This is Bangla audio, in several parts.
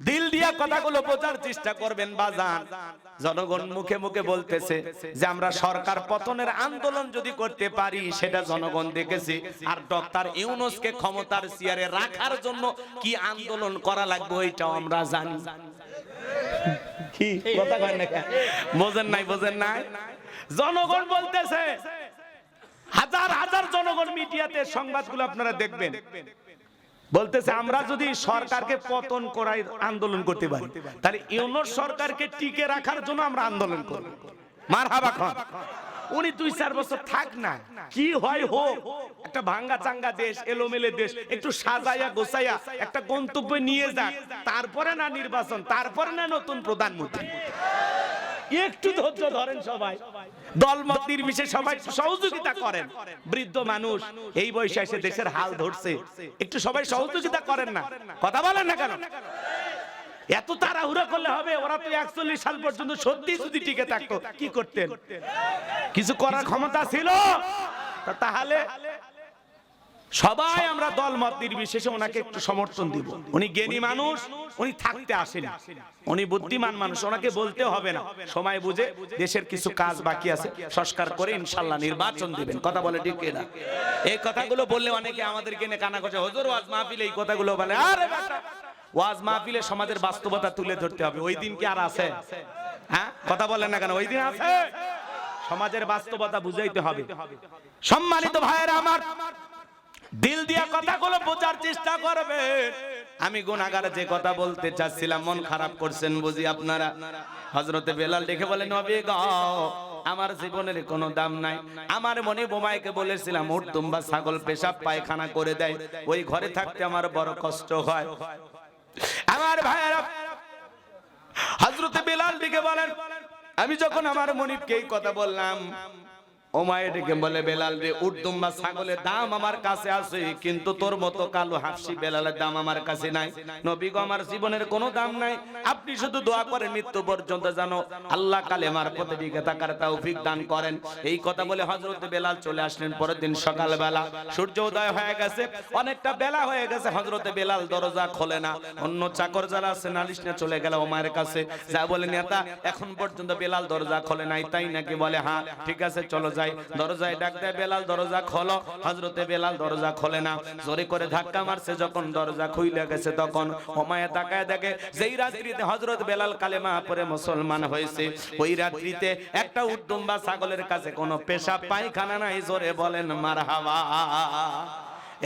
দিল দিয়া কথাগুলো বোঝার চেষ্টা করবেন বাজান। জনগণ মুখে মুখে বলতেছে যে আমরা সরকার পতনের আন্দোলন যদি করতে পারি সেটা জনগণ দেখেছি। আর ডক্টর ইউনুসকে ক্ষমতার চেয়ারে রাখার জন্য কি আন্দোলন করা লাগবে ওইটাও আমরা জানি। কি? কথা কয় না বোঝেন নাই বোঝেন নাই? জনগণ বলতেছে হাজার হাজার জনগণ মিডিয়াতে সংবাদগুলো আপনারা দেখবেন। বলতেছে আমরা যদি সরকারকে পতন করাই আন্দোলন করতে পারি। তাহলে ইউনোর সরকারকে টিকে রাখার জন্য আমরা আন্দোলন করব। মার হাবা খান। উনি দুই চার বছর থাক না। কি হয় হোক? একটা ভাঙ্গা চাঙ্গা দেশ এলোমেলে দেশ একটু সাজাইয়া গোছাইয়া একটা গন্তব্য নিয়ে যাক। তারপরে না নির্বাচন তারপরে না নতুন প্রধানমন্ত্রী। একটু ধৈর্য ধরেন সবাই। দলমত নির্বিশেষে সবাই সহযোগিতা করেন। বৃদ্ধ মানুষ, এই বয়সে এসে দেশের হাল ধরছে। একটু সবাই সহযোগিতা করেন না। কথা বলেন না কেন? এত তাড়াহুড়া করলে হবে, ওরা তো একচল্লিশ সাল পর্যন্ত সত্যি যদি টিকে থাকতো, কি করতেন? কিছু করার ক্ষমতা ছিল? তাহলে সবাই আমরা দল মত নির্বিশেষে ওনাকে একটু সমর্থন দিব। উনি জ্ঞানী মানুষ, উনি থাকতে আসেনি। উনি বুদ্ধিমান মানুষ, ওনাকে বলতে হবে না। সময় বুঝে দেশের কিছু কাজ বাকি আছে, সংস্কার করে ইনশাল্লাহ নির্বাচন দিবেন। কথা বলে ঠিক না এই কথাগুলো বললে অনেকে আমাদেরকে এনে কানা করছে, হজুর, ওয়াজ মাহফিলে এই কথাগুলো বলে। আরে ওয়াজ মাহফিলে সমাজের বাস্তবতা তুলে ধরতে হবে। ওই দিন কি আর আছে? হ্যাঁ? কথা বলেন না কেন, ওই দিন আছে। সমাজের বাস্তবতা বুঝাইতে হবে। সম্মানিত ভাইয়েরা আমার দিল দিয়া কথাগুলো বোঝার চেষ্টা করবে। আমি গুনাগার যে কথা বলতে চাচ্ছিলাম, মন খারাপ করছেন বুঝি আপনারা? হজরতে বেলাল দেখে বলে নবী আমার জীবনের কোনো দাম নাই। আমার মনে বোমাইকে বলেছিলাম, উঠ তুম্বা ছাগল পেশাব, পায়খানা করে দেয়। ওই ঘরে থাকতে আমার বড় কষ্ট হয়। আমার ভাইয়েরা হজরতে বেলাল দিকে বলেন, আমি যখন আমার মনিবকে এই কথা বললাম আপনি শুধু দোয়া করেন, মৃত্যু পর্যন্ত জানো আল্লাহ দান করেন। এই কথা বলে বেলাল চলে আসলেন পরের দিন সকালবেলা। সূর্য উদয় হয়ে গেছে, অনেকটা বেলা হয়ে গেছে, হযরতে বেলাল দরজা খোলে না। অন্য চাকর যারা আছে, নালিশ নিয়ে চলে গেল ওমায়ের কাছে। যা বলে, নেতা, এখন পর্যন্ত বেলাল দরজা খোলে নাই। তাই নাকি বলে হ্যাঁ ঠিক আছে, চলো যাই। দরজায় ডাক দেয় বেলাল, দরজা খোলো। হযরতে বেলাল দরজা খোলে না। জোরে করে ধাক্কা মারছে যখন দরজা খুইলে গেছে তখন। ওমায়ে তাকায় দেখে, যেই রাত্রিতে হযরত বেলাল কালেমা পরে মুসলমান হয়েছে, ওই রাত্রিতে একটা উদ্দম্বা ছাগলের কাছে কোনো পেশা পায়খানা নাই, জোরে বলেন, মারহাবা।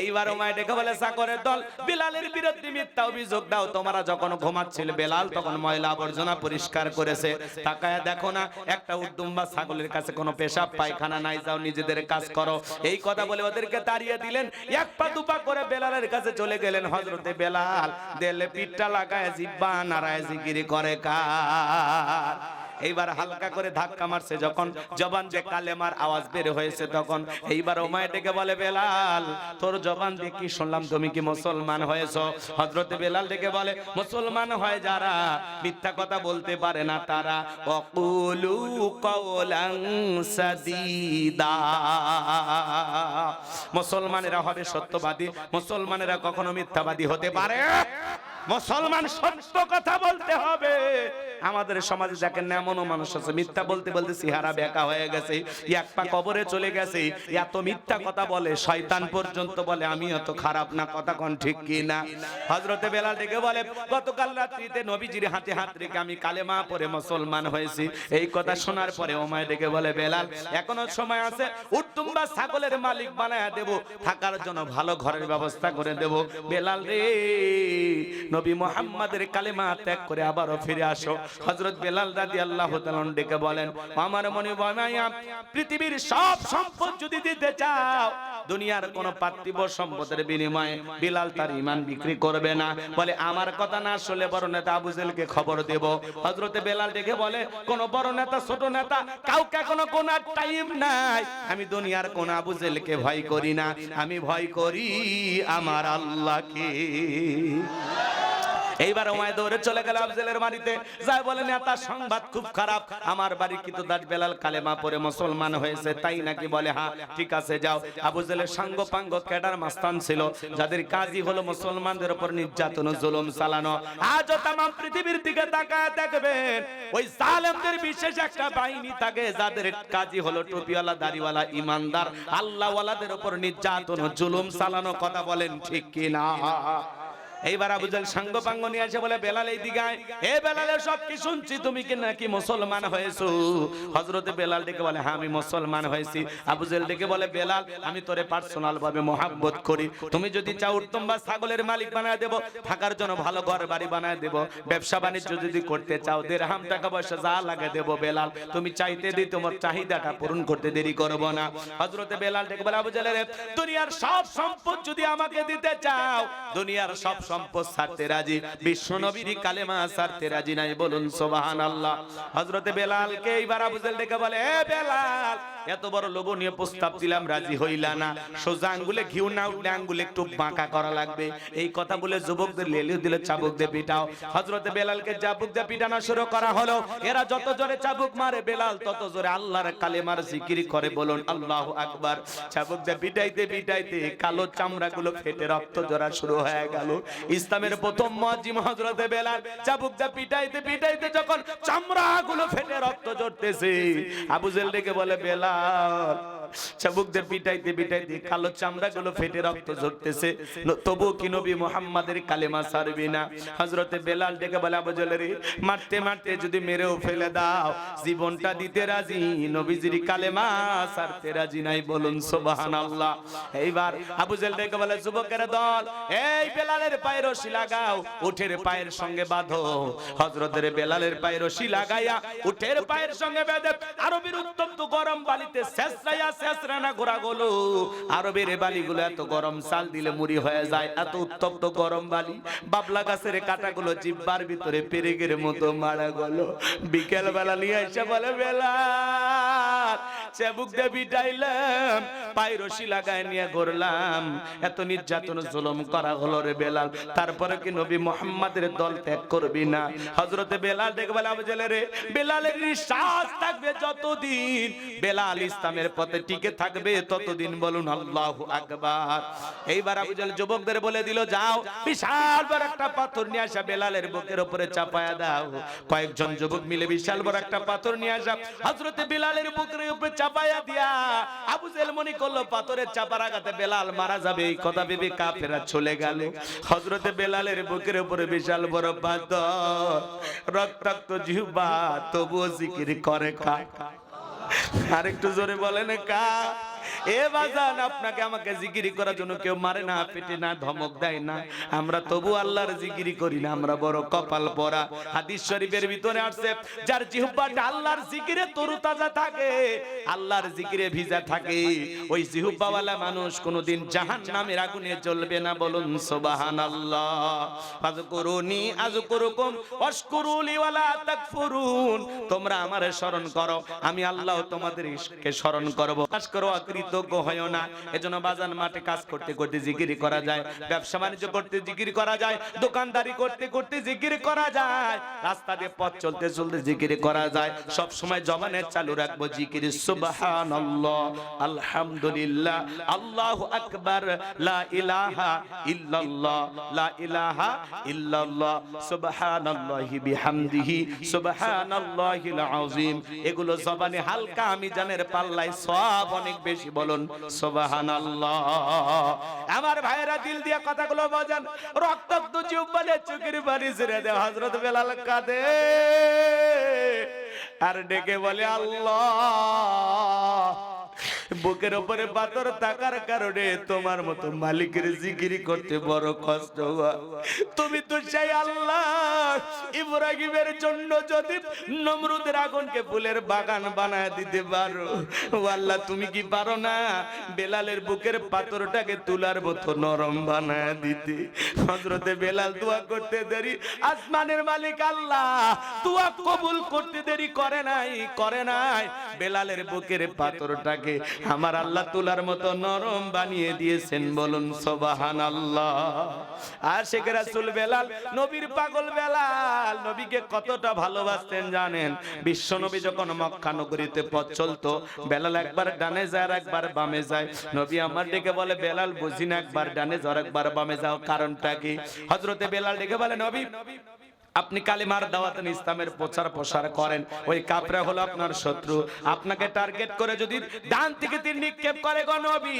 এইবার ওমায় ডেকে বলে সাকরের দল, বিলালের বিরুদ্ধে মিথ্যা অভিযোগ দাও। তোমরা যখন ঘুমাচ্ছিল, বেলাল তখন ময়লা আবর্জনা পরিষ্কার করেছে। তাকায় দেখো না, একটা উদ্দুম্বা ছাগলের কাছে কোনো পেশাব, পায়খানা নাই। যাও, নিজেদের কাজ করো। এই কথা বলে ওদেরকে তাড়িয়ে দিলেন। এক পা দুপা করে বেলালের কাছে চলে গেলেন হজরতে বেলাল। দেলে পিঠটা লাগায় জিব্বা নারায় জিগিরি করে কার। এইবার হালকা করে ধাক্কা মারছে যখন জবান যে কালেমার আওয়াজ বের হয়েছে তখন। এইবার ওমায় ডেকে বলে, বেলাল, তোর জবান দিয়ে কি শুনলাম? তুমি কি মুসলমান হয়েছো? হজরতে বেলাল ডেকে বলে, মুসলমান হয় যারা, মিথ্যা কথা বলতে পারে না তারা। অকুলু কওলাং সাদিদা। মুসলমানেরা হবে সত্যবাদী, মুসলমানেরা কখনো মিথ্যাবাদী হতে পারে? মুসলমান সত্য কথা বলতে হবে। আমাদের সমাজে যাকে এমনও মানুষ আছে, মিথ্যা বলতে বলতে সিহারা বেকা হয়ে গেছে, এক পা কবরে চলে গেছে, এত মিথ্যা কথা বলে, শয়তান পর্যন্ত বলে, আমি এত খারাপ না, কথা কোন ঠিক কি না? হজরতে বেলাল ডেকে বলে, গতকাল রাত্রিতে নবীজির হাতে হাত রেখে আমি কালেমা পরে মুসলমান হয়েছি। এই কথা শোনার পরে ওমায় ডেকে বলে, বেলাল, এখনও সময় আছে উত্তুম্বা ছাগলের মালিক বানায় দেব, থাকার জন্য ভালো ঘরের ব্যবস্থা করে দেব। বেলাল রে নবী মোহাম্মদের কালেমা ত্যাগ করে আবারও ফিরে আসো। হজরত বেলাল রাদিয়াল্লাহু আল্লাহ ডেকে বলেন, আমার মনে বনায়া পৃথিবীর সব সম্পদ যদি দিতে চাও, দুনিয়ার কোন পার্থিব সম্পদের বিনিময়ে বিলাল তার ইমান বিক্রি করবে না। বলে, আমার কথা না শুনলে বড় নেতা আবু জেলকে খবর দেব। হজরতে বেলাল ডেকে বলে, কোন বড় নেতা, ছোট নেতা, কাউকে কোনো কোন টাইম নাই। আমি দুনিয়ার কোন আবু জেলকে ভয় করি না। আমি ভয় করি আমার আল্লাহকে। এইবার ওমায় দৌড়ে চলে গেল আফজেলের বাড়িতে যাই বলেন তার সংবাদ খুব খারাপ। আমার বাড়ি কিন্তু দাস বেলাল কালেমা পরে মুসলমান হয়েছে, তাই নাকি বলে হ্যাঁ ঠিক আছে, যাও। আবু জেলের সাঙ্গ পাঙ্গ ক্যাডার মাস্তান ছিল, যাদের কাজই হলো মুসলমানদের উপর নির্যাতন জুলুম চালানো। আজও তাম পৃথিবীর দিকে তাকায় দেখবেন, ওই জালেমদের বিশেষ একটা বাহিনী থাকে, যাদের কাজই হলো টুপিওয়ালা, দাড়িওয়ালা, ইমানদার, আল্লাহওয়ালাদের উপর নির্যাতন জুলুম চালানো, কথা বলেন ঠিক কি না এইবার আবু জাল সাঙ্গ পাঙ্গ নিয়ে আসে বলে, বেলাল এই দিগায় এ বেলালের সব কি শুনছি, তুমি কি নাকি মুসলমান হয়েছো? হযরতে বেলাল ডেকে বলে হ্যাঁ আমি মুসলমান হয়েছি। আবু জাল ডেকে বলে, বেলাল, আমি তোরে পার্সোনাল ভাবে মহাব্বত করি। তুমি যদি চাও উত্তম বা ছাগলের মালিক বানায় দেব, থাকার জন্য ভালো ঘর বাড়ি বানায় দেব। ব্যবসা বাণিজ্য যদি করতে চাও, দেড়হাম টাকা পয়সা যা লাগে দেব, বেলাল। তুমি চাইতে দিই, তোমার চাহিদাটা পূরণ করতে দেরি করব না। হযরতে বেলাল ডেকে বলে, আবু জালের দুনিয়ার সব সম্পদ যদি আমাকে দিতে চাও, দুনিয়ার সব সম্পদ ছাড়তে রাজি, বিশ্ব নবীর কালেমা ছাড়তে রাজি নাই, বলুন সুবহানাল্লাহ। হযরতে বেলালকে এইবার আবু জাল ডেকে বলে, এ বেলাল, এত বড় লোভনীয় প্রস্তাব দিলাম, রাজি হইলা না। সোজা আঙ্গুলে ঘিউ না উঠলে আঙ্গুলে একটু বাঁকা করা লাগবে। এই কথা বলে যুবকদের লেলিয়ে দিলে চাবুক দিয়ে পিটাও। হযরতে বেলালকে চাবুক দিয়ে পিটানো শুরু করা হলো। এরা যত জোরে চাবুক মারে, বেলাল তত জোরে আল্লাহর কালেমার জিকির করে, বলুন আল্লাহু আকবার। চাবুক দিয়ে পিটাইতে পিটাইতে কালো চামড়াগুলো ফেটে রক্ত জোড়া শুরু হয়ে গেল। ইসলামের প্রথম মুয়াজ্জিম হযরতে বেলাল চাবুক পিটাইতে পিটাইতে যখন চামড়াগুলো ফেটে রক্ত ঝরতেছে, আবু ডেকে বলে, বেলাল পিটাইতে পিটাইতে কালো ফেটে রক্ত ঝরতেছে তবুও কি নবী কালেমা না? বেলাল ডেকে বলে, আবু মারতে মারতে যদি মেরেও ফেলে দাও, জীবনটা দিতে রাজি, নবীজির কালেমা ছাড়তে রাজি নাই বলুন, সুবহানাল্লাহ। এইবার আবু জেল ডেকে বলে, যুবকের দল, এই বেলালের পায়ে রশি লাগাও, উঠের পায়ের সঙ্গে বাঁধো। হযরতের বেলালের পায়ে রশি লাগাইয়া, উঠের পায়ের সঙ্গে বেঁধে আরবের উত্তপ্ত গরম বালিতে শেষরাইয়া শেষরানা ঘোরা গলো। আরবের বালিগুলো এত গরম, চাল দিলে মুড়ি হয়ে যায়, এত উত্তপ্ত গরম বালি। বাবলা গাছের কাটাগুলো জিব্বার ভিতরে পেরেগের মতো মারা গেল। বিকেল বেলা নিয়ে এসে বলে বেলা চেবুক দিয়ে বিটাইলাম পায়ে রশি নিয়ে ঘুরলাম। এত নির্যাতন জুলুম করা হলো রে বেলাল। তারপরে কি নবী মোহাম্মদের দল ত্যাগ করবি না? হজরতে বেলাল দেখবেন আবু জেলে রে। বেলালের নিঃশ্বাস থাকবে যতদিন। বেলাল ইসলামের পথে টিকে থাকবে ততদিন বলুন আল্লাহু আকবার। এইবার আবু জেল যুবকদের বলে দিল, যাও, বিশাল বড় একটা পাথর নিয়ে আসা বেলালের বুকের উপরে চাপায়া দাও। কয়েকজন যুবক মিলে বিশাল বড় একটা পাথর নিয়ে আসা। হজরতে বেলালের বুকের উপরে চাপায়া দিয়া আবু জেলমনি করল, পাথরের চাপার বেলাল মারা যাবে। এই কথা ভেবে কাফেরা চলে গেল। হজরতে বেলালের বুকের উপরে বিশাল বড় পাথর। রক্তাক্ত জিহ্বা তবুও জিকির করে কা। আরেকটু জোরে বলেন কা। আপনাকে আমাকে জিকিরি করার জন্য কেউ মারে না, পেটে না, ধমক দেয় না। আমরা তবু আল্লাহর জিকিরি করি না, আমরা বড় কপাল পরা। হাদিস শরীফের ভিতরে আসছে, যার আল্লাহর তরুতাজা থাকে, আল্লাহর ভিজা থাকে। ওই মানুষ কোনোদিন জাহান্নামের আগুনে জ্বলবে না, বলুন ওয়াশকুরুলি ওয়ালা তাকফুরুন। তোমরা আমারে স্মরণ করো, আমি আল্লাহ তোমাদেরকে স্মরণ করব। কাজ করো অকৃতজ্ঞ হয়ো না। এজন্য বাজান মাঠে কাজ করতে করতে জিকিরি করা যায়, ব্যবসা বাণিজ্য করতে জিকির করা যায়, দোকানদারি করতে করতে জিকির করা যায়, রাস্তা দিয়ে পথ চলতে চলতে জিকির করা যায়। সব সময় জবানে চালু রাখব জিকির, সুবহানাল্লাহ, আলহামদুলিল্লাহ, আল্লাহু আকবার, লা ইলাহা ইল্লাল্লাহ, লা ইলাহা ইল্লাল্লাহ, সুবহানাল্লাহি বিহামদিহি, সুবহানাল্লাহিল আযীম। এগুলো জবানে হালকা আমি জানের পাল্লায় সব অনেক বেশি বলুন, সুবহানাল্লাহ। আমার ভাইরা দিল দিয়ে কথাগুলো বোঝান। রক্তাক্ত জিহ্বালে চুকির বাড়ি ছেড়ে দে হজরত বেলাল কাদে। আর ডেকে বলে, আল্লাহ বুকের উপরে পাথর থাকার কারণে তোমার মতো মালিকের জিকিরি করতে বড় কষ্ট হয়। তুমি তো সেই আল্লাহ। ইব্রাহিমের জন্য যদি নমরুদের আগুনকে ফুলের বাগান বানায় দিতে পারো। ও আল্লাহ, তুমি কি পারো না বেলালের বুকের পাথরটাকে তুলার মতো নরম বানায় দিতে? হজরতে বেলাল দোয়া করতে দেরি। আসমানের মালিক আল্লাহ, দোয়া কবুল করতে দেরি করে নাই করে নাই। বেলালের বুকের পাথরটাকে আমার আল্লাহ তুলার মতো নরম বানিয়ে দিয়েছেন বলুন সোবাহান আল্লাহ আর শেখ রাসুল বেলাল, নবীর পাগল বেলাল, নবীকে কতটা ভালোবাসতেন জানেন? বিশ্ব নবী যখন মক্কা নগরীতে পথ চলতো, বেলাল একবার ডানে যায় একবার বামে যায়। নবী আমার ডেকে বলে, বেলাল, বুঝি না একবার ডানে যাও একবার বামে যাও, কারণটা কি? হজরতে বেলাল ডেকে বলে, নবী আপনি কালিমার দাওয়াতেন ইসলামের প্রচার প্রসার করেন, ওই কাপড়া হলো আপনার শত্রু। আপনাকে টার্গেট করে যদি ডান থেকে তীর নিক্ষেপ করে গো নবী,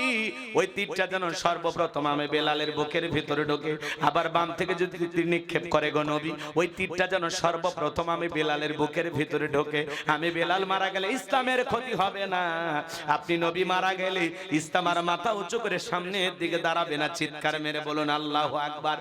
ওই তীরটা যেন সর্বপ্রথম আমি বেলালের বুকের ভিতরে ঢোকে, আবার বাম থেকে যদি তীর নিক্ষেপ করে গো নবী, ওই তীরটা যেন সর্বপ্রথম আমি বেলালের বুকের ভিতরে ঢোকে। আমি বেলাল মারা গেলে ইসলামের ক্ষতি হবে না। আপনি নবী মারা গেলে ইসলাম আর মাথা উঁচু করে সামনের দিকে দাঁড়াবে না, চিৎকার মেরে বলুন আল্লাহ আকবার।